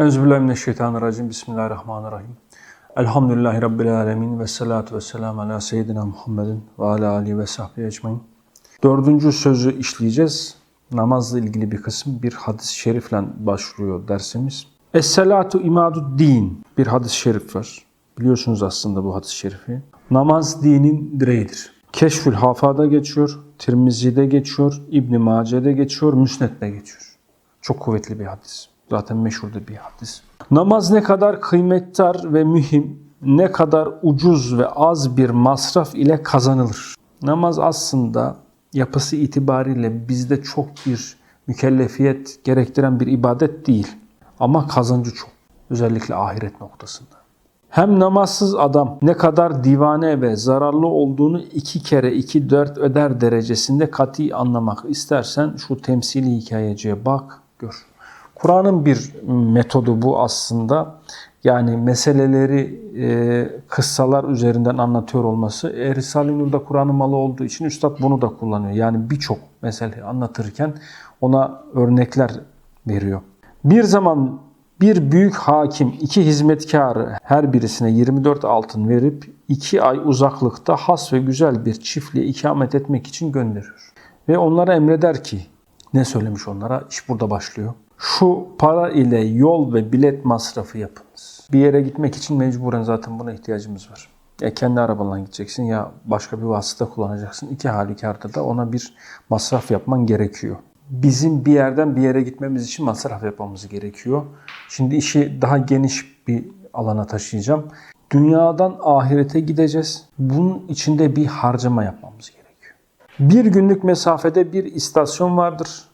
Euzubillahimineşşeytanirracim. Bismillahirrahmanirrahim. Elhamdülillahi Rabbil alemin ve salatu ve selamu ala seyyidina Muhammedin ve ala alihi ve sahbihi ecmain. Dördüncü sözü işleyeceğiz. Namazla ilgili bir kısım bir hadis-i şerifle başlıyor dersimiz. Es-salatu imadu din bir hadis-i şerif var. Biliyorsunuz aslında bu hadis-i şerifi. Namaz dinin direğidir. Keşfül Hafa'da geçiyor, Tirmizi'de geçiyor, İbn Mace'de geçiyor, Müsned'de geçiyor. Çok kuvvetli bir hadis. Zaten meşhur da bir hadis. Namaz ne kadar kıymetdar ve mühim, ne kadar ucuz ve az bir masraf ile kazanılır. Namaz aslında yapısı itibariyle bizde çok bir mükellefiyet gerektiren bir ibadet değil. Ama kazancı çok. Özellikle ahiret noktasında. Hem namazsız adam ne kadar divane ve zararlı olduğunu iki kere iki dört öder derecesinde kati anlamak istersen şu temsili hikayeciye bak, gör. Kur'an'ın bir metodu bu aslında. Yani meseleleri e, kıssalar üzerinden anlatıyor olması. E, Risale-i Nur'da Kur'an'ın malı olduğu için Üstad bunu da kullanıyor. Yani birçok mesele anlatırken ona örnekler veriyor. Bir zaman bir büyük hakim iki hizmetkarı her birisine 24 altın verip iki ay uzaklıkta has ve güzel bir çiftliğe ikamet etmek için gönderiyor. Ve onlara emreder ki, ne söylemiş onlara? İş burada başlıyor. Şu para ile yol ve bilet masrafı yapınız. Bir yere gitmek için mecburen zaten buna ihtiyacımız var. Ya kendi arabanla gideceksin ya başka bir vasıta kullanacaksın. İki halükarda da ona bir masraf yapman gerekiyor. Bizim bir yerden bir yere gitmemiz için masraf yapmamız gerekiyor. Şimdi işi daha geniş bir alana taşıyacağım. Dünyadan ahirete gideceğiz. Bunun içinde bir harcama yapmamız gerekiyor. Bir günlük mesafede bir istasyon vardır.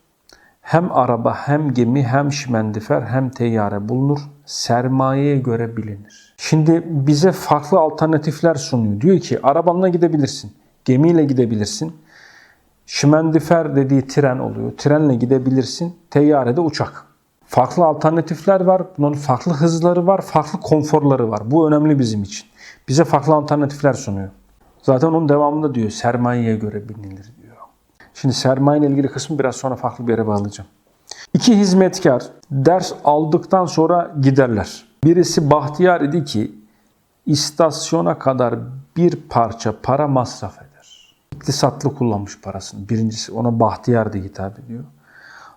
Hem araba hem gemi hem şimendifer hem teyyare bulunur. Sermayeye göre bilinir. Şimdi bize farklı alternatifler sunuyor. Diyor ki arabanla gidebilirsin, gemiyle gidebilirsin. Şimendifer dediği tren oluyor. Trenle gidebilirsin. Teyyarede uçak. Farklı alternatifler var. Bunun farklı hızları var, farklı konforları var. Bu önemli bizim için. Bize farklı alternatifler sunuyor. Zaten onun devamında diyor sermayeye göre binilir diyor. Şimdi sermaye ile ilgili kısmı biraz sonra farklı bir yere bağlayacağım. İki hizmetkar ders aldıktan sonra giderler. Birisi bahtiyar idi ki istasyona kadar bir parça para masraf eder. İktisatlı kullanmış parasını. Birincisi ona bahtiyar diye hitap ediyor.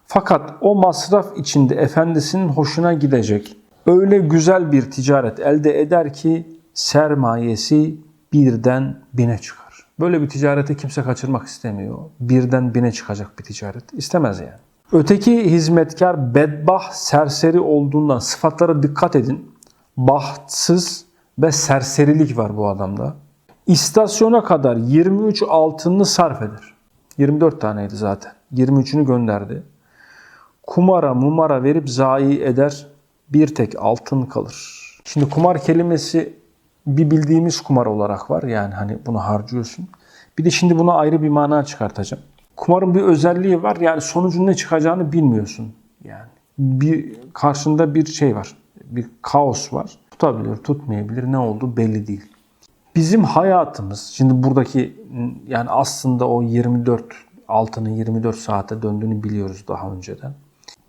Fakat o masraf içinde efendisinin hoşuna gidecek öyle güzel bir ticaret elde eder ki sermayesi birden bine çıkar. Böyle bir ticareti kimse kaçırmak istemiyor. Birden bine çıkacak bir ticaret. istemez yani. Öteki hizmetkar bedbah serseri olduğundan sıfatlara dikkat edin. Bahtsız ve serserilik var bu adamda. İstasyona kadar 23 altınını sarf eder. 24 taneydi zaten. 23'ünü gönderdi. Kumara mumara verip zayi eder. Bir tek altın kalır. Şimdi kumar kelimesi bir bildiğimiz kumar olarak var. Yani hani bunu harcıyorsun. Bir de şimdi buna ayrı bir mana çıkartacağım. Kumarın bir özelliği var. Yani sonucun ne çıkacağını bilmiyorsun. Yani bir karşında bir şey var. Bir kaos var. Tutabilir, tutmayabilir. Ne oldu belli değil. Bizim hayatımız, şimdi buradaki yani aslında o 24 altının 24 saate döndüğünü biliyoruz daha önceden.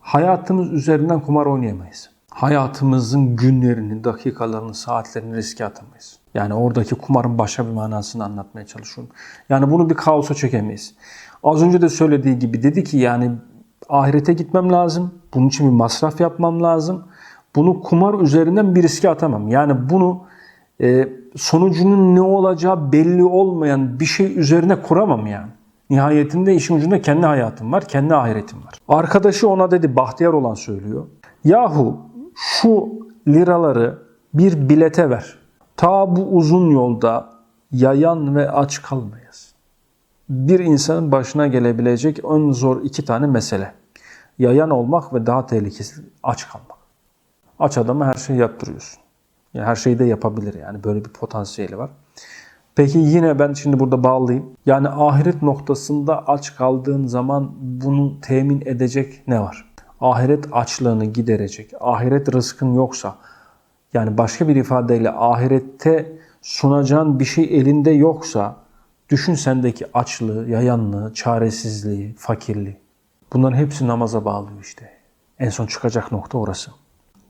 Hayatımız üzerinden kumar oynayamayız. Hayatımızın günlerini, dakikalarını, saatlerini riske atamayız. Yani oradaki kumarın başka bir manasını anlatmaya çalışıyorum. Yani bunu bir kaosa çekemeyiz. Az önce de söylediği gibi dedi ki yani ahirete gitmem lazım. Bunun için bir masraf yapmam lazım. Bunu kumar üzerinden bir riske atamam. Yani bunu e, sonucunun ne olacağı belli olmayan bir şey üzerine kuramam yani. Nihayetinde işin ucunda kendi hayatım var, kendi ahiretim var. Arkadaşı ona dedi, bahtiyar olan söylüyor. Yahu şu liraları bir bilete ver. Ta bu uzun yolda yayan ve aç kalmayız. Bir insanın başına gelebilecek en zor iki tane mesele. Yayan olmak ve daha tehlikesi aç kalmak. Aç adama her şeyi yaptırıyorsun. Yani her şeyi de yapabilir yani böyle bir potansiyeli var. Peki yine ben şimdi burada bağlayayım. Yani ahiret noktasında aç kaldığın zaman bunu temin edecek ne var? Ahiret açlığını giderecek. Ahiret rızkın yoksa yani başka bir ifadeyle ahirette sunacağın bir şey elinde yoksa düşün sendeki açlığı, yayanlığı, çaresizliği, fakirliği. Bunların hepsi namaza bağlıyor işte. En son çıkacak nokta orası.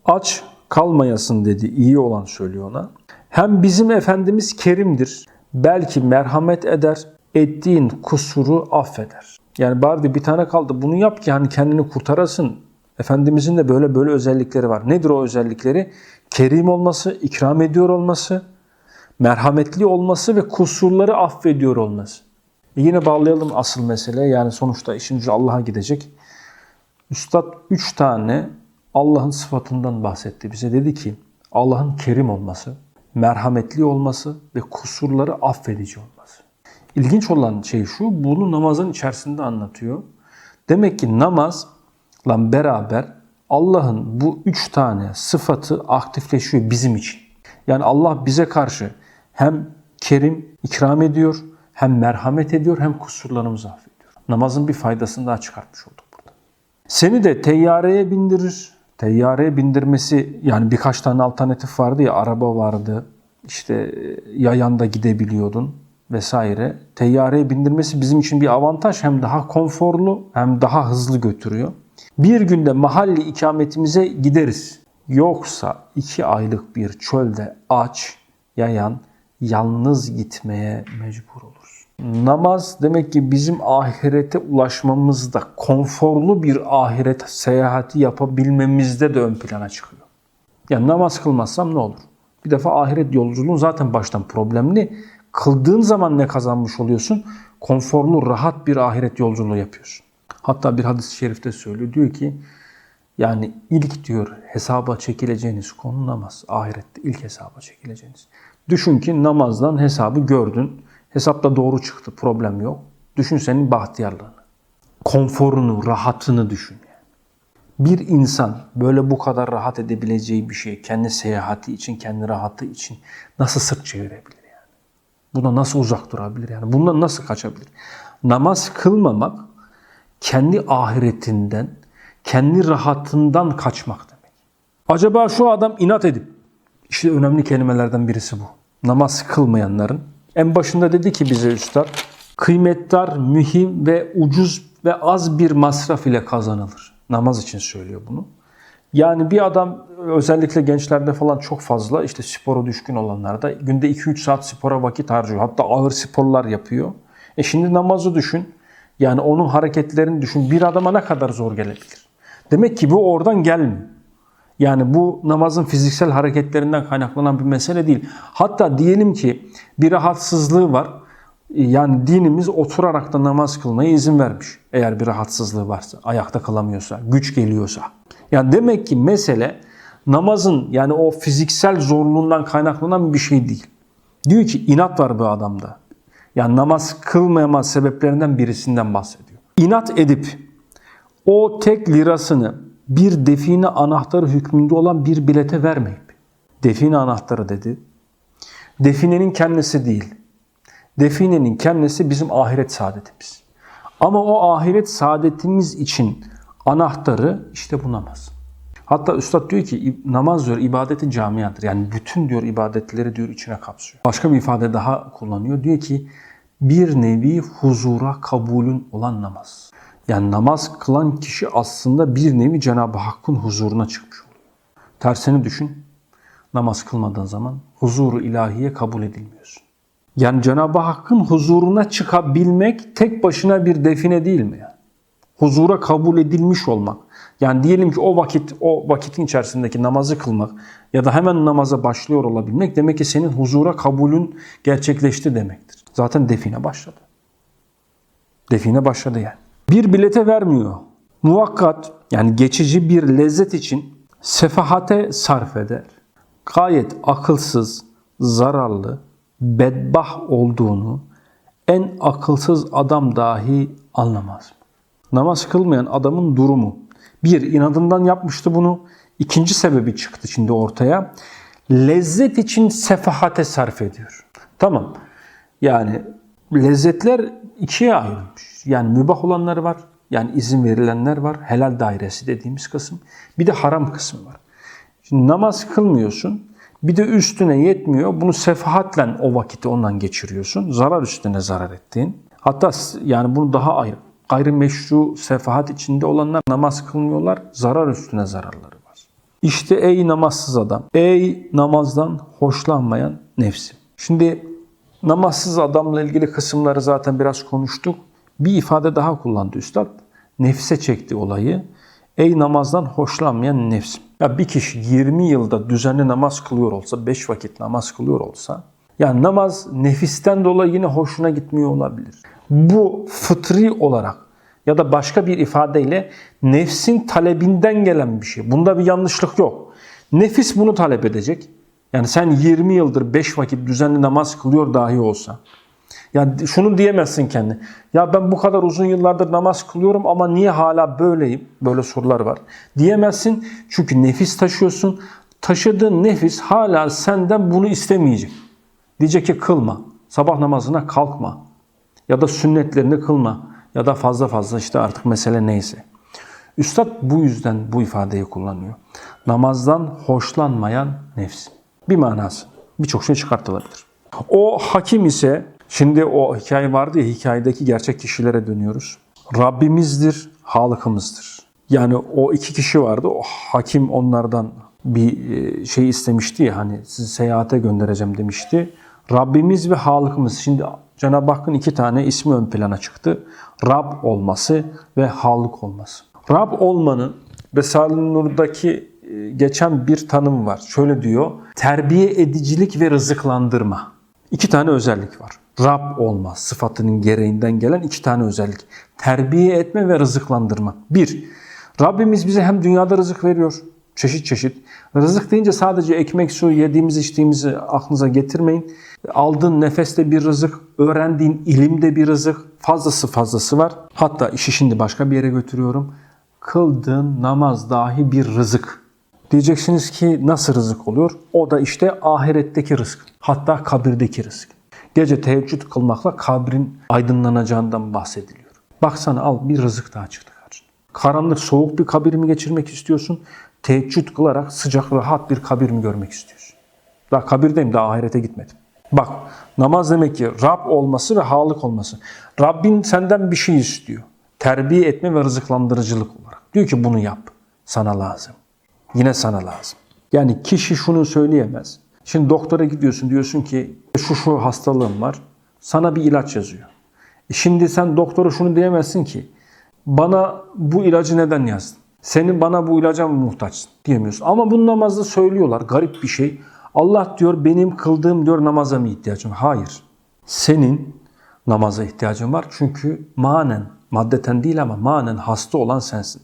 Aç kalmayasın dedi. İyi olan söylüyor ona. Hem bizim Efendimiz kerimdir. Belki merhamet eder. Ettiğin kusuru affeder. Yani bari bir tane kaldı. Bunu yap ki hani kendini kurtarasın. Efendimizin de böyle böyle özellikleri var. Nedir o özellikleri? Kerim olması, ikram ediyor olması, merhametli olması ve kusurları affediyor olması. E yine bağlayalım asıl mesele. Yani sonuçta işin ucu Allah'a gidecek. Üstad üç tane Allah'ın sıfatından bahsetti. Bize dedi ki Allah'ın kerim olması, merhametli olması ve kusurları affedici olması. İlginç olan şey şu, bunu namazın içerisinde anlatıyor. Demek ki namazla beraber Allah'ın bu üç tane sıfatı aktifleşiyor bizim için. Yani Allah bize karşı hem kerim, ikram ediyor, hem merhamet ediyor, hem kusurlarımızı affediyor. Namazın bir faydasını daha çıkartmış olduk burada. Seni de teyyareye bindirir. Teyyareye bindirmesi yani birkaç tane alternatif vardı ya araba vardı. işte yayanda gidebiliyordun vesaire. Teyyareye bindirmesi bizim için bir avantaj. Hem daha konforlu hem daha hızlı götürüyor. Bir günde mahalli ikametimize gideriz. Yoksa iki aylık bir çölde aç, yayan, yalnız gitmeye mecbur oluruz. Namaz demek ki bizim ahirete ulaşmamızda, konforlu bir ahiret seyahati yapabilmemizde de ön plana çıkıyor. Yani namaz kılmazsam ne olur? Bir defa ahiret yolculuğun zaten baştan problemli. Kıldığın zaman ne kazanmış oluyorsun? Konforlu, rahat bir ahiret yolculuğu yapıyorsun. Hatta bir hadis-i şerifte söylüyor. Diyor ki yani ilk diyor hesaba çekileceğiniz konu namaz. Ahirette ilk hesaba çekileceğiniz. Düşün ki namazdan hesabı gördün. Hesapta doğru çıktı. Problem yok. Düşün senin bahtiyarlığını. Konforunu, rahatını düşün. Yani. Bir insan böyle bu kadar rahat edebileceği bir şey kendi seyahati için, kendi rahatı için nasıl sırt çevirebilir? Buna nasıl uzak durabilir yani? Bundan nasıl kaçabilir? Namaz kılmamak kendi ahiretinden, kendi rahatından kaçmak demek. Acaba şu adam inat edip, işte önemli kelimelerden birisi bu. Namaz kılmayanların. En başında dedi ki bize üstad, kıymetdar, mühim ve ucuz ve az bir masraf ile kazanılır. Namaz için söylüyor bunu. Yani bir adam özellikle gençlerde falan çok fazla işte spora düşkün olanlarda günde 2-3 saat spora vakit harcıyor. Hatta ağır sporlar yapıyor. E şimdi namazı düşün. Yani onun hareketlerini düşün. Bir adama ne kadar zor gelebilir? Demek ki bu oradan gelmiyor. Yani bu namazın fiziksel hareketlerinden kaynaklanan bir mesele değil. Hatta diyelim ki bir rahatsızlığı var. Yani dinimiz oturarak da namaz kılmaya izin vermiş. Eğer bir rahatsızlığı varsa, ayakta kalamıyorsa, güç geliyorsa. Yani demek ki mesele namazın yani o fiziksel zorluğundan kaynaklanan bir şey değil. Diyor ki inat var bu adamda. Yani namaz kılmayama sebeplerinden birisinden bahsediyor. İnat edip o tek lirasını bir define anahtarı hükmünde olan bir bilete vermeyip, define anahtarı dedi. Definenin kendisi değil. Definenin kendisi bizim ahiret saadetimiz. Ama o ahiret saadetimiz için anahtarı işte bu namaz. Hatta Üstad diyor ki namaz diyor ibadetin camiadır. Yani bütün diyor ibadetleri diyor içine kapsıyor. Başka bir ifade daha kullanıyor. Diyor ki bir nevi huzura kabulün olan namaz. Yani namaz kılan kişi aslında bir nevi Cenab-ı Hakk'ın huzuruna çıkmış oluyor. Tersini düşün. Namaz kılmadığın zaman huzuru ilahiye kabul edilmiyorsun. Yani Cenab-ı Hakk'ın huzuruna çıkabilmek tek başına bir define değil mi? Huzura kabul edilmiş olmak. Yani diyelim ki o vakit, o vakitin içerisindeki namazı kılmak ya da hemen namaza başlıyor olabilmek demek ki senin huzura kabulün gerçekleşti demektir. Zaten define başladı. Define başladı yani. Bir bilete vermiyor. Muvakkat yani geçici bir lezzet için sefahate sarf eder. Gayet akılsız, zararlı, bedbah olduğunu en akılsız adam dahi anlamaz. Namaz kılmayan adamın durumu. Bir, inadından yapmıştı bunu. İkinci sebebi çıktı şimdi ortaya. Lezzet için sefahate sarf ediyor. Tamam. Yani lezzetler ikiye ayrılmış. Yani mübah olanları var. Yani izin verilenler var. Helal dairesi dediğimiz kısım. Bir de haram kısmı var. Şimdi namaz kılmıyorsun. Bir de üstüne yetmiyor. Bunu sefahatle o vakiti ondan geçiriyorsun. Zarar üstüne zarar ettiğin. Hatta yani bunu daha ayrı. Gayrimeşru sefahat içinde olanlar namaz kılmıyorlar. Zarar üstüne zararları var. İşte ey namazsız adam, ey namazdan hoşlanmayan nefsim. Şimdi namazsız adamla ilgili kısımları zaten biraz konuştuk. Bir ifade daha kullandı üstad. Nefse çekti olayı. Ey namazdan hoşlanmayan nefsim. Ya bir kişi 20 yılda düzenli namaz kılıyor olsa, 5 vakit namaz kılıyor olsa, yani namaz nefisten dolayı yine hoşuna gitmiyor olabilir. Bu fıtri olarak ya da başka bir ifadeyle nefsin talebinden gelen bir şey. Bunda bir yanlışlık yok. Nefis bunu talep edecek. Yani sen 20 yıldır 5 vakit düzenli namaz kılıyor dahi olsa. Ya şunu diyemezsin kendi. Ya ben bu kadar uzun yıllardır namaz kılıyorum ama niye hala böyleyim? Böyle sorular var. Diyemezsin çünkü nefis taşıyorsun. Taşıdığın nefis hala senden bunu istemeyecek. Diyecek ki kılma. Sabah namazına kalkma. Ya da sünnetlerini kılma. Ya da fazla fazla işte artık mesele neyse. Üstad bu yüzden bu ifadeyi kullanıyor. Namazdan hoşlanmayan nefs. Bir manası. Birçok şey çıkartılabilir. O hakim ise, şimdi o hikaye vardı ya, hikayedeki gerçek kişilere dönüyoruz. Rabbimizdir, Halık'ımızdır. Yani o iki kişi vardı. O hakim onlardan bir e, şey istemişti ya hani sizi seyahate göndereceğim demişti. Rabbimiz ve Halık'ımız. Şimdi Cenab-ı Hakk'ın iki tane ismi ön plana çıktı. Rab olması ve Halık olması. Rab olmanın Risale-i Nur'daki e, geçen bir tanım var. Şöyle diyor. Terbiye edicilik ve rızıklandırma. İki tane özellik var. Rab olma sıfatının gereğinden gelen iki tane özellik. Terbiye etme ve rızıklandırma. Bir, Rabbimiz bize hem dünyada rızık veriyor, çeşit çeşit. Rızık deyince sadece ekmek, su, yediğimiz, içtiğimizi aklınıza getirmeyin. Aldığın nefeste bir rızık, öğrendiğin ilimde bir rızık, fazlası fazlası var. Hatta işi şimdi başka bir yere götürüyorum. Kıldığın namaz dahi bir rızık. Diyeceksiniz ki nasıl rızık oluyor? O da işte ahiretteki rızık. Hatta kabirdeki rızık. Gece teheccüd kılmakla kabrin aydınlanacağından bahsediliyor. Baksana al bir rızık daha çıktı karşına. Karanlık soğuk bir kabir mi geçirmek istiyorsun? Teheccüd kılarak sıcak rahat bir kabir mi görmek istiyorsun? Daha kabirdeyim daha ahirete gitmedim. Bak namaz demek ki Rab olması ve halık olması. Rabbin senden bir şey istiyor. Terbiye etme ve rızıklandırıcılık olarak. Diyor ki bunu yap. Sana lazım. Yine sana lazım. Yani kişi şunu söyleyemez. Şimdi doktora gidiyorsun diyorsun ki şu şu hastalığım var. Sana bir ilaç yazıyor. E şimdi sen doktora şunu diyemezsin ki bana bu ilacı neden yazdın? Senin bana bu ilaca mı muhtaçsın diyemiyorsun. Ama bunu namazda söylüyorlar. Garip bir şey. Allah diyor benim kıldığım diyor namaza mı ihtiyacım? Hayır. Senin namaza ihtiyacın var. Çünkü manen, maddeten değil ama manen hasta olan sensin.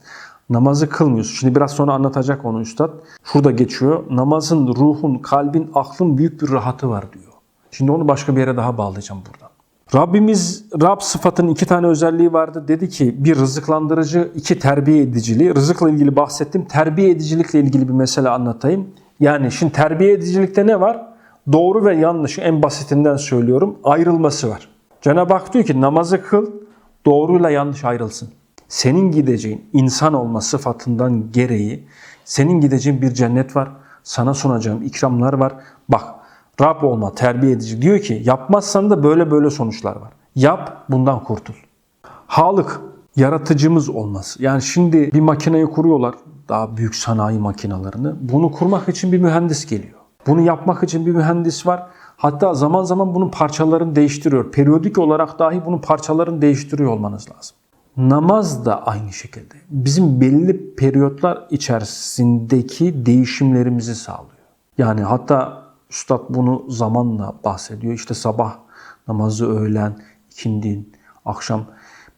Namazı kılmıyorsun. Şimdi biraz sonra anlatacak onu üstad. Şurada geçiyor. Namazın, ruhun, kalbin, aklın büyük bir rahatı var diyor. Şimdi onu başka bir yere daha bağlayacağım buradan. Rabbimiz Rab sıfatının iki tane özelliği vardı. Dedi ki bir rızıklandırıcı, iki terbiye ediciliği. Rızıkla ilgili bahsettim. Terbiye edicilikle ilgili bir mesele anlatayım. Yani şimdi terbiye edicilikte ne var? Doğru ve yanlışı en basitinden söylüyorum. Ayrılması var. Cenab-ı Hak diyor ki namazı kıl, doğruyla yanlış ayrılsın. Senin gideceğin insan olma sıfatından gereği senin gideceğin bir cennet var. Sana sunacağım ikramlar var. Bak Rab olma, terbiye edici. Diyor ki yapmazsan da böyle böyle sonuçlar var. Yap, bundan kurtul. Halık, yaratıcımız olması. Yani şimdi bir makineyi kuruyorlar, daha büyük sanayi makinalarını. Bunu kurmak için bir mühendis geliyor. Bunu yapmak için bir mühendis var. Hatta zaman zaman bunun parçalarını değiştiriyor. Periyodik olarak dahi bunun parçalarını değiştiriyor olmanız lazım. Namaz da aynı şekilde. Bizim belli periyotlar içerisindeki değişimlerimizi sağlıyor. Yani hatta Üstad bunu zamanla bahsediyor. İşte sabah namazı, öğlen, ikindin, akşam.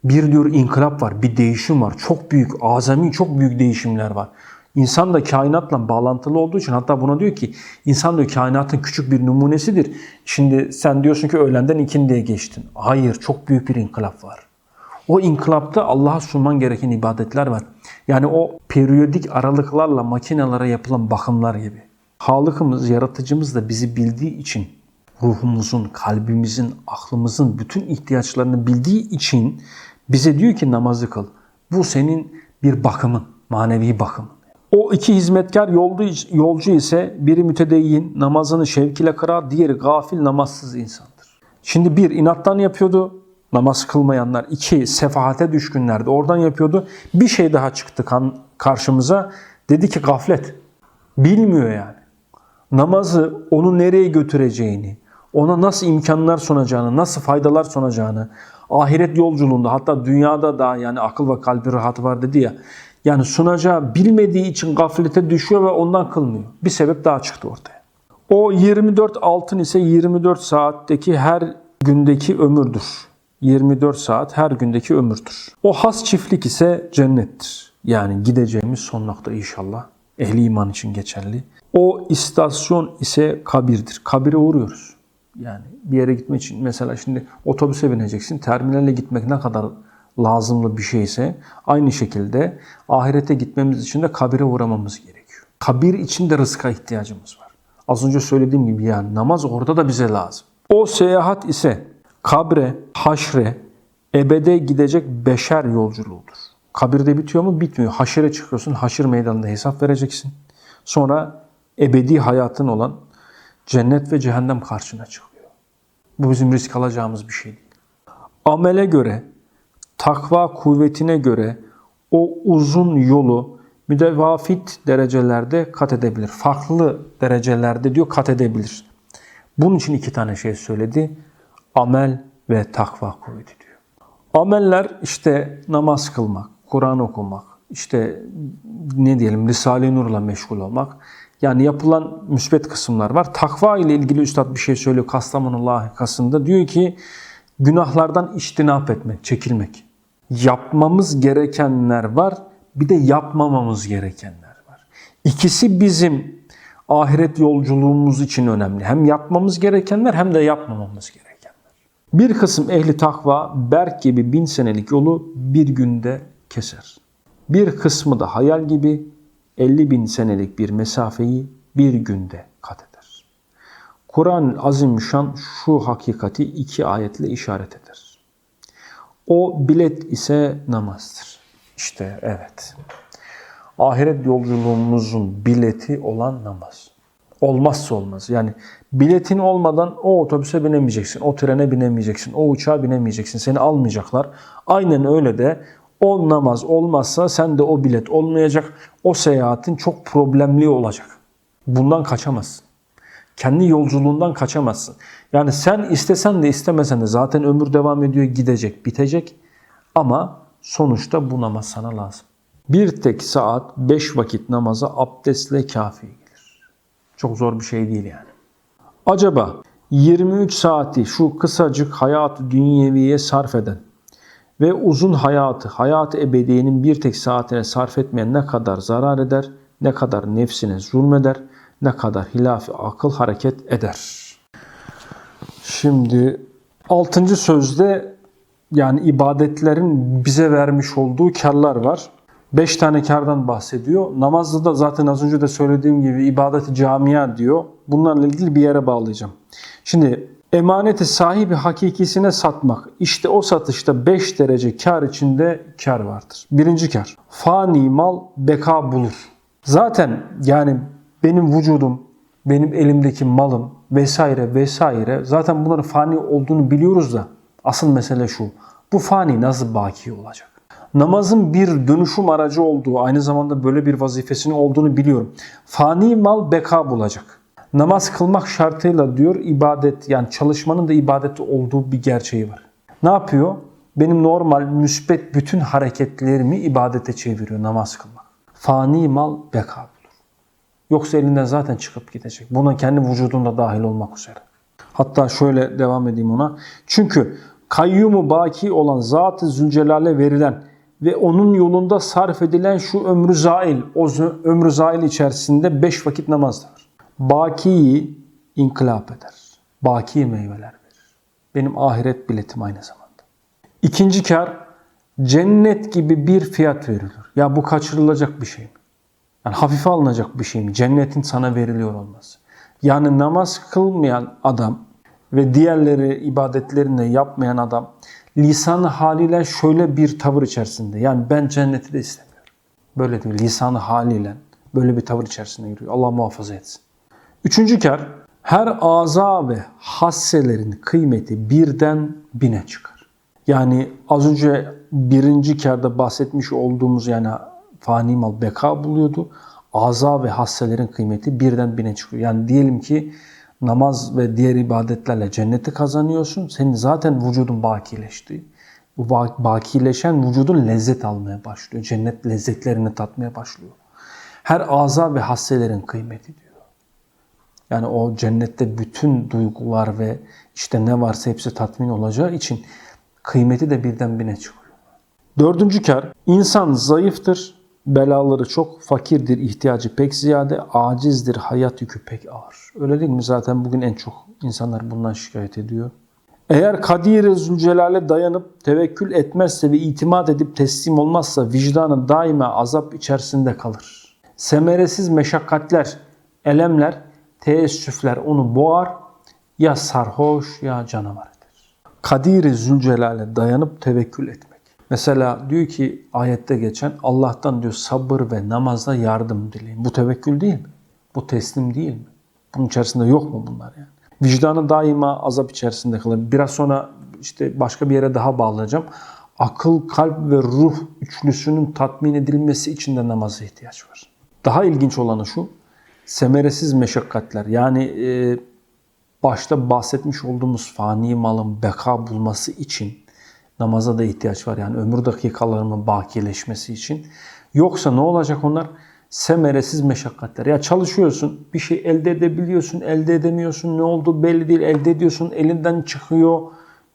Bir diyor inkılap var, bir değişim var. Çok büyük, azami çok büyük değişimler var. İnsan da kainatla bağlantılı olduğu için hatta buna diyor ki insan diyor kainatın küçük bir numunesidir. Şimdi sen diyorsun ki öğlenden ikindiye geçtin. Hayır çok büyük bir inkılap var. O inkılapta Allah'a sunman gereken ibadetler var. Yani o periyodik aralıklarla makinelere yapılan bakımlar gibi. Halıkımız, yaratıcımız da bizi bildiği için ruhumuzun, kalbimizin, aklımızın bütün ihtiyaçlarını bildiği için bize diyor ki namazı kıl. Bu senin bir bakımın, manevi bakımın. O iki hizmetkar yolcu, ise biri mütedeyyin, namazını şevkiyle kırar, diğeri gafil, namazsız insandır. Şimdi bir, inattan yapıyordu, namaz kılmayanlar. iki sefahate düşkünlerdi, oradan yapıyordu. Bir şey daha çıktı kan, karşımıza, dedi ki gaflet. Bilmiyor yani. Namazı onu nereye götüreceğini, ona nasıl imkanlar sunacağını, nasıl faydalar sunacağını, ahiret yolculuğunda hatta dünyada da yani akıl ve kalbi rahatı var dedi ya. Yani sunacağı bilmediği için gaflete düşüyor ve ondan kılmıyor. Bir sebep daha çıktı ortaya. O 24 altın ise 24 saatteki her gündeki ömürdür. 24 saat her gündeki ömürdür. O has çiftlik ise cennettir. Yani gideceğimiz son nokta inşallah. Ehli iman için geçerli. O istasyon ise kabirdir. Kabire uğruyoruz. Yani bir yere gitmek için mesela şimdi otobüse bineceksin. Terminale gitmek ne kadar lazımlı bir şeyse aynı şekilde ahirete gitmemiz için de kabire uğramamız gerekiyor. Kabir için de rızka ihtiyacımız var. Az önce söylediğim gibi yani namaz orada da bize lazım. O seyahat ise kabre, haşre, ebede gidecek beşer yolculuğudur. Kabirde bitiyor mu? Bitmiyor. Haşire çıkıyorsun. Haşir meydanında hesap vereceksin. Sonra ebedi hayatın olan cennet ve cehennem karşına çıkıyor. Bu bizim risk alacağımız bir şey değil. Amele göre, takva kuvvetine göre o uzun yolu müdevafit derecelerde kat edebilir. Farklı derecelerde diyor kat edebilir. Bunun için iki tane şey söyledi. Amel ve takva kuvveti diyor. Ameller işte namaz kılmak, Kur'an okumak, işte ne diyelim Risale-i Nur'la meşgul olmak. Yani yapılan müsbet kısımlar var. Takva ile ilgili üstad bir şey söylüyor Kastamonu lahikasında. Diyor ki günahlardan içtinap etmek, çekilmek. Yapmamız gerekenler var, bir de yapmamamız gerekenler var. İkisi bizim ahiret yolculuğumuz için önemli. Hem yapmamız gerekenler hem de yapmamamız gerekenler. Bir kısım ehli takva berk gibi bin senelik yolu bir günde keser. Bir kısmı da hayal gibi 50 bin senelik bir mesafeyi bir günde kat eder. Kur'an-ı Azimüşşan şu hakikati iki ayetle işaret eder. O bilet ise namazdır. İşte evet. Ahiret yolculuğumuzun bileti olan namaz. Olmazsa olmaz. Yani biletin olmadan o otobüse binemeyeceksin, o trene binemeyeceksin, o uçağa binemeyeceksin. Seni almayacaklar. Aynen öyle de o namaz olmazsa sen de o bilet olmayacak. O seyahatin çok problemli olacak. Bundan kaçamazsın. Kendi yolculuğundan kaçamazsın. Yani sen istesen de istemesen de zaten ömür devam ediyor, gidecek, bitecek. Ama sonuçta bu namaz sana lazım. Bir tek saat, beş vakit namaza abdestle kafi gelir. Çok zor bir şey değil yani. Acaba 23 saati şu kısacık hayatı dünyeviye sarf eden ve uzun hayatı, hayat ebediyenin bir tek saatine sarf etmeyen ne kadar zarar eder, ne kadar nefsine zulmeder, ne kadar hilafi akıl hareket eder. Şimdi altıncı sözde yani ibadetlerin bize vermiş olduğu karlar var. Beş tane kardan bahsediyor. Namazda da zaten az önce de söylediğim gibi ibadeti camia diyor. Bunlarla ilgili bir yere bağlayacağım. Şimdi emaneti sahibi hakikisine satmak. İşte o satışta 5 derece kar içinde kar vardır. Birinci kar. Fani mal beka bulur. Zaten yani benim vücudum, benim elimdeki malım vesaire vesaire zaten bunların fani olduğunu biliyoruz da asıl mesele şu. Bu fani nasıl baki olacak? Namazın bir dönüşüm aracı olduğu, aynı zamanda böyle bir vazifesinin olduğunu biliyorum. Fani mal beka bulacak. Namaz kılmak şartıyla diyor ibadet yani çalışmanın da ibadeti olduğu bir gerçeği var. Ne yapıyor? Benim normal müsbet bütün hareketlerimi ibadete çeviriyor namaz kılmak. Fani mal beka bulur. Yoksa elinden zaten çıkıp gidecek. Buna kendi vücudunda dahil olmak üzere. Hatta şöyle devam edeyim ona. Çünkü kayyumu baki olan Zat-ı Zülcelal'e verilen ve onun yolunda sarf edilen şu ömrü zail, o ömrü zail içerisinde beş vakit namaz var. Bakiyi inkılap eder. Baki meyveler verir. Benim ahiret biletim aynı zamanda. İkinci kar, cennet gibi bir fiyat verilir. Ya bu kaçırılacak bir şey mi? Yani hafife alınacak bir şey mi? Cennetin sana veriliyor olması. Yani namaz kılmayan adam ve diğerleri ibadetlerini yapmayan adam lisanı haliyle şöyle bir tavır içerisinde. Yani ben cenneti de istemiyorum. Böyle diyor lisanı haliyle böyle bir tavır içerisinde yürüyor. Allah muhafaza etsin. Üçüncü kar her aza ve hasselerin kıymeti birden bine çıkar. Yani az önce birinci karda bahsetmiş olduğumuz yani fani mal beka buluyordu. aza ve hasselerin kıymeti birden bine çıkıyor. Yani diyelim ki namaz ve diğer ibadetlerle cenneti kazanıyorsun. Senin zaten vücudun bakileşti. Bu ba- bakileşen vücudun lezzet almaya başlıyor. Cennet lezzetlerini tatmaya başlıyor. Her aza ve hasselerin kıymeti diyor. Yani o cennette bütün duygular ve işte ne varsa hepsi tatmin olacağı için kıymeti de birden bine çıkıyor. Dördüncü kar, insan zayıftır, belaları çok, fakirdir, ihtiyacı pek ziyade, acizdir, hayat yükü pek ağır. Öyle değil mi? Zaten bugün en çok insanlar bundan şikayet ediyor. Eğer Kadir-i Zülcelal'e dayanıp tevekkül etmezse ve itimat edip teslim olmazsa vicdanı daima azap içerisinde kalır. Semeresiz meşakkatler, elemler, teessüfler onu boğar, ya sarhoş ya canavar eder. Kadir-i Zülcelal'e dayanıp tevekkül etmek. Mesela diyor ki ayette geçen Allah'tan diyor sabır ve namazla yardım dileyin. Bu tevekkül değil mi? Bu teslim değil mi? Bunun içerisinde yok mu bunlar yani? Vicdanı daima azap içerisinde kalır. Biraz sonra işte başka bir yere daha bağlayacağım. Akıl, kalp ve ruh üçlüsünün tatmin edilmesi için de namaza ihtiyaç var. Daha ilginç olanı şu. Semeresiz meşakkatler. Yani e, başta bahsetmiş olduğumuz fani malın beka bulması için namaza da ihtiyaç var. Yani ömür dakikalarının bakileşmesi için. Yoksa ne olacak onlar? Semeresiz meşakkatler. Ya çalışıyorsun, bir şey elde edebiliyorsun, elde edemiyorsun, ne oldu belli değil, elde ediyorsun, elinden çıkıyor.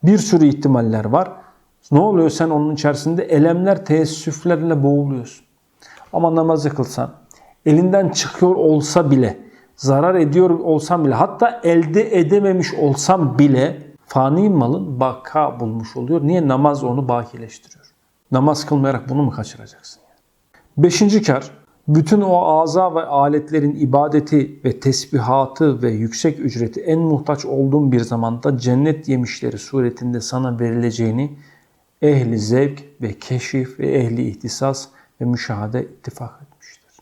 Bir sürü ihtimaller var. Ne oluyor sen onun içerisinde? Elemler, teessüflerle boğuluyorsun. Ama namazı kılsan, elinden çıkıyor olsa bile, zarar ediyor olsam bile, hatta elde edememiş olsam bile fani malın baka bulmuş oluyor. Niye? Namaz onu bakileştiriyor. Namaz kılmayarak bunu mu kaçıracaksın? Yani? Beşinci kar, bütün o aza ve aletlerin ibadeti ve tesbihatı ve yüksek ücreti en muhtaç olduğun bir zamanda cennet yemişleri suretinde sana verileceğini ehli zevk ve keşif ve ehli ihtisas ve müşahede ittifak etmiştir.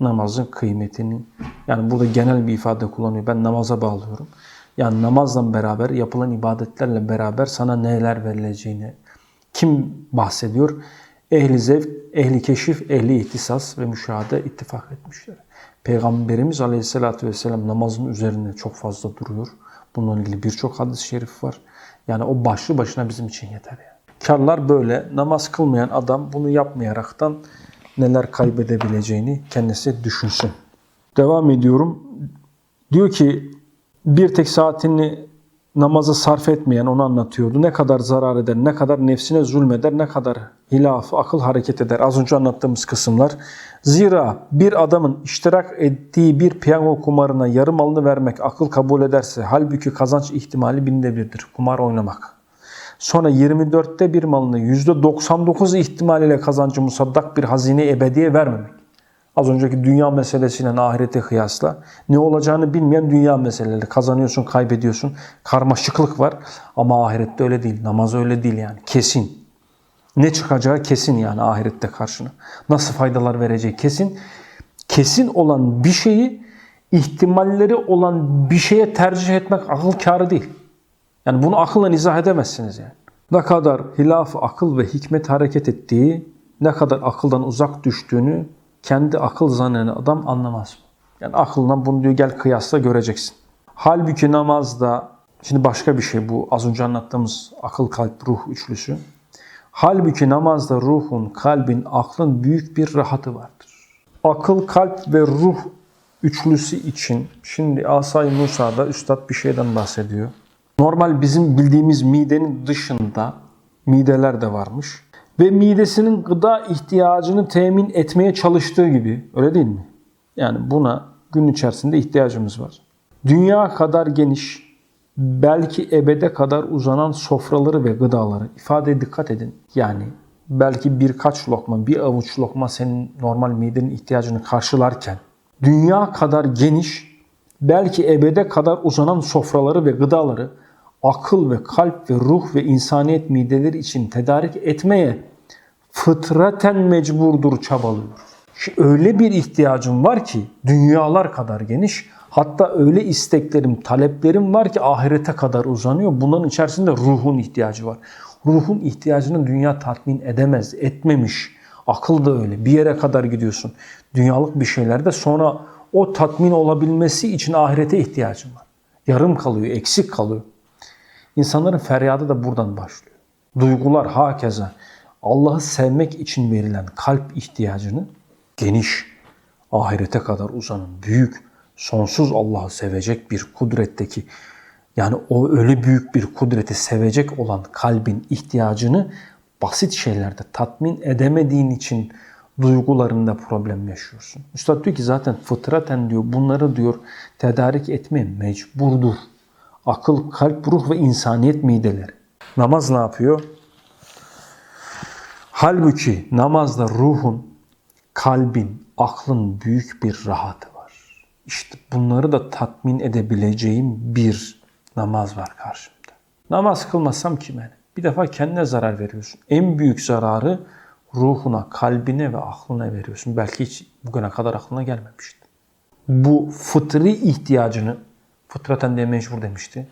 Namazın kıymetini, yani burada genel bir ifade kullanıyor. Ben namaza bağlıyorum. Yani namazla beraber, yapılan ibadetlerle beraber sana neler verileceğini kim bahsediyor? Ehli zevk, ehli keşif, ehli ihtisas ve müşahede ittifak etmişler. Peygamberimiz Aleyhisselatü Vesselam namazın üzerinde çok fazla duruyor. Bununla ilgili birçok hadis-i şerif var. Yani o başlı başına bizim için yeter yani. Karlar böyle. Namaz kılmayan adam bunu yapmayaraktan neler kaybedebileceğini kendisi düşünsün. Devam ediyorum. Diyor ki bir tek saatini namaza sarf etmeyen onu anlatıyordu. Ne kadar zarar eder, ne kadar nefsine zulmeder, ne kadar hilaf, akıl hareket eder. Az önce anlattığımız kısımlar. Zira bir adamın iştirak ettiği bir piyango kumarına yarım malını vermek akıl kabul ederse halbuki kazanç ihtimali binde birdir. Kumar oynamak. Sonra 24'te bir malını %99 ihtimaliyle kazancı musaddak bir hazine ebediye vermemek. Az önceki dünya meselesiyle ahirete kıyasla ne olacağını bilmeyen dünya meseleleri. Kazanıyorsun, kaybediyorsun. Karmaşıklık var ama ahirette öyle değil. Namaz öyle değil yani. Kesin. Ne çıkacağı kesin yani ahirette karşına. Nasıl faydalar vereceği kesin. Kesin olan bir şeyi ihtimalleri olan bir şeye tercih etmek akıl kârı değil. Yani bunu akılla izah edemezsiniz yani. Ne kadar hilaf akıl ve hikmet hareket ettiği, ne kadar akıldan uzak düştüğünü kendi akıl zanneden adam anlamaz. Yani aklından bunu diyor gel kıyasla göreceksin. Halbuki namazda, şimdi başka bir şey bu az önce anlattığımız akıl, kalp, ruh üçlüsü. Halbuki namazda ruhun, kalbin, aklın büyük bir rahatı vardır. Akıl, kalp ve ruh üçlüsü için şimdi Asay Musa'da Üstad bir şeyden bahsediyor. Normal bizim bildiğimiz midenin dışında mideler de varmış. Ve midesinin gıda ihtiyacını temin etmeye çalıştığı gibi öyle değil mi? Yani buna gün içerisinde ihtiyacımız var. Dünya kadar geniş, belki ebede kadar uzanan sofraları ve gıdaları ifadeye dikkat edin. Yani belki birkaç lokma, bir avuç lokma senin normal midenin ihtiyacını karşılarken dünya kadar geniş, belki ebede kadar uzanan sofraları ve gıdaları akıl ve kalp ve ruh ve insaniyet mideleri için tedarik etmeye fıtraten mecburdur çabalıyor. Öyle bir ihtiyacım var ki dünyalar kadar geniş hatta öyle isteklerim, taleplerim var ki ahirete kadar uzanıyor. Bunların içerisinde ruhun ihtiyacı var. Ruhun ihtiyacını dünya tatmin edemez, etmemiş. Akıl da öyle. Bir yere kadar gidiyorsun. Dünyalık bir şeylerde sonra o tatmin olabilmesi için ahirete ihtiyacın var. Yarım kalıyor, eksik kalıyor. İnsanların feryadı da buradan başlıyor. Duygular hakeza Allah'ı sevmek için verilen kalp ihtiyacını geniş, ahirete kadar uzanan büyük, sonsuz Allah'ı sevecek bir kudretteki yani o öyle büyük bir kudreti sevecek olan kalbin ihtiyacını basit şeylerde tatmin edemediğin için duygularında problem yaşıyorsun. Üstad diyor ki zaten fıtraten diyor bunları diyor tedarik etmeye mecburdur. Akıl, kalp, ruh ve insaniyet mideleri. Namaz ne yapıyor? Halbuki namazda ruhun, kalbin, aklın büyük bir rahatı var. İşte bunları da tatmin edebileceğim bir namaz var karşımda. Namaz kılmasam kime? Bir defa kendine zarar veriyorsun. En büyük zararı ruhuna, kalbine ve aklına veriyorsun. Belki hiç bugüne kadar aklına gelmemişti. Bu fıtri ihtiyacını, fıtraten de mecbur demişti.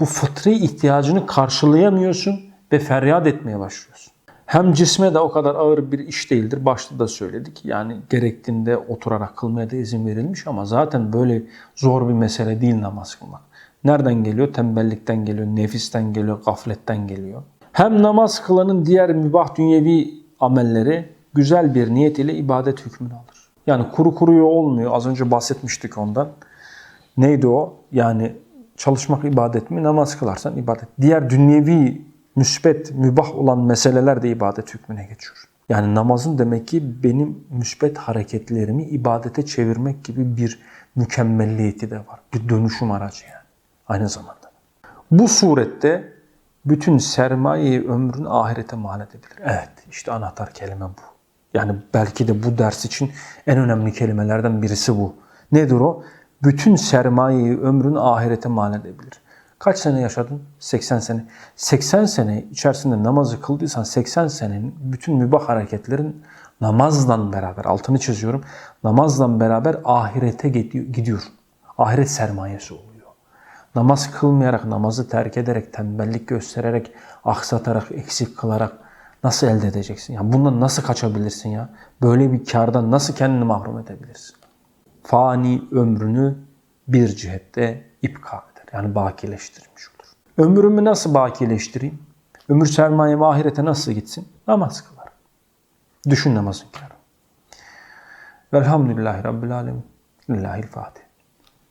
Bu fıtri ihtiyacını karşılayamıyorsun ve feryat etmeye başlıyorsun. Hem cisme de o kadar ağır bir iş değildir. Başta da söyledik. Yani gerektiğinde oturarak kılmaya da izin verilmiş ama zaten böyle zor bir mesele değil namaz kılmak. Nereden geliyor? Tembellikten geliyor, nefisten geliyor, gafletten geliyor. Hem namaz kılanın diğer mübah dünyevi amelleri güzel bir niyet ile ibadet hükmünü alır. Yani kuru kuruya olmuyor. Az önce bahsetmiştik ondan. Neydi o? Yani çalışmak ibadet mi? Namaz kılarsan ibadet. Diğer dünyevi, müsbet, mübah olan meseleler de ibadet hükmüne geçiyor. Yani namazın demek ki benim müsbet hareketlerimi ibadete çevirmek gibi bir mükemmelliyeti de var. Bir dönüşüm aracı yani. Aynı zamanda. Bu surette bütün sermayeyi ömrün ahirete mal edebilir. Evet işte anahtar kelime bu. Yani belki de bu ders için en önemli kelimelerden birisi bu. Nedir o? Bütün sermayeyi ömrün ahirete mal edebilir. Kaç sene yaşadın? 80 sene. 80 sene içerisinde namazı kıldıysan 80 senenin bütün mübah hareketlerin namazla beraber, altını çiziyorum, namazla beraber ahirete gidiyor. Ahiret sermayesi oluyor. Namaz kılmayarak, namazı terk ederek, tembellik göstererek, aksatarak, eksik kılarak nasıl elde edeceksin? Ya bundan nasıl kaçabilirsin ya? Böyle bir kardan nasıl kendini mahrum edebilirsin? Fani ömrünü bir cihette ipka eder. Yani bakileştirmiş olur. Ömrümü nasıl bakileştireyim? Ömür sermayem ahirete nasıl gitsin? Namaz kılar. Düşün namazın karı. Velhamdülillahi Rabbil Alemin. Lillahil Fatih.